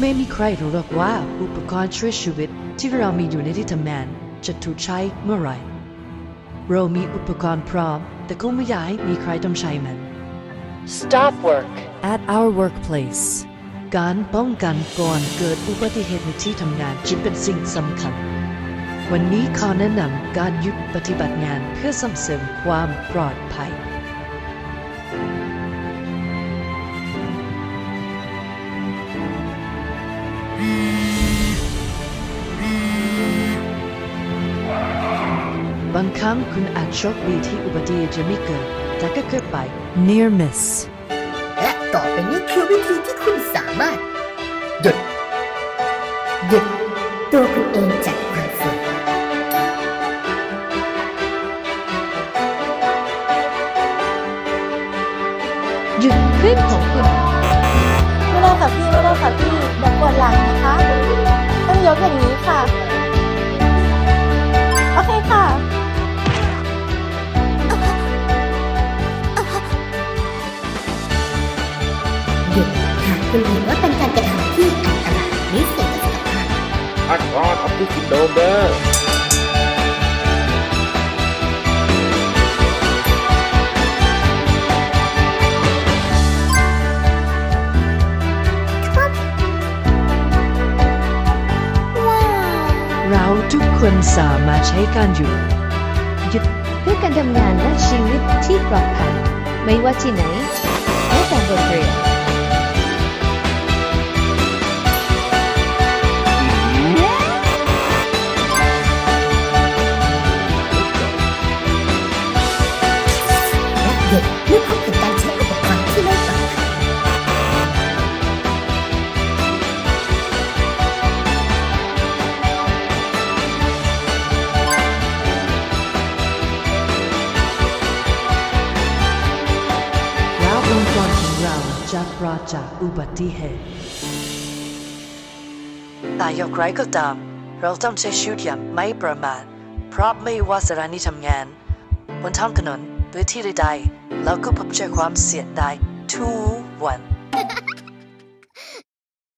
ไม่มีใครรู้หรอกว่าอุปกรณ์ช่วยชีวิตที่เรามีอยู่ในที่ทำงานจะถูกใช้เมื่อไหร่เรามีอุปกรณ์พร้อม แต่คงไม่อยากให้มีใครต้องใช้มัน Stop work. At our workplace การป้องกันก่อนเกิดอุบัติเหตุในที่ทำงานจึงเป็นสิ่งสำคัญ วันนี้ขอแนะนำการหยุดปฏิบัติงานเพื่อส่งเสริมความปลอดภัย บางครั้งคุณอาจโชคดีที่อุบัติเหตุจะไม่เกิด แต่ก็เกิดไป near miss และต่อไปนี้คือวิธีที่คุณสามารถ หยุด หยุดตัวคุณเองจากความเสี่ยงหยุดคลิปของคุณ ไม่ได้ค่ะพี่ไม่ได้ค่ะ คุณเห็นว่าเป็นการกระทำที่อันตรายหรือเสี่ยงต่อสุขภาพพักร้อนออฟฟิศซินโดรมเด้อเราทุกคนสามารถใช้การหยุดหยุดเพื่อการทำงานและชีวิตที่ปลอดภัยไม่ว่าที่ไหนและแต่บนเรือ กรของเราจะปราจากอุบัติเหตุแต่อย่างไรก็ตามเราต้องใช้ชีวิตอย่างไม่ประมาทเพราะไม่ว่าสถานีทำงาน บนท้องถนนหรือที่ใดๆเราก็พบเจอความเสียดายทุกวัน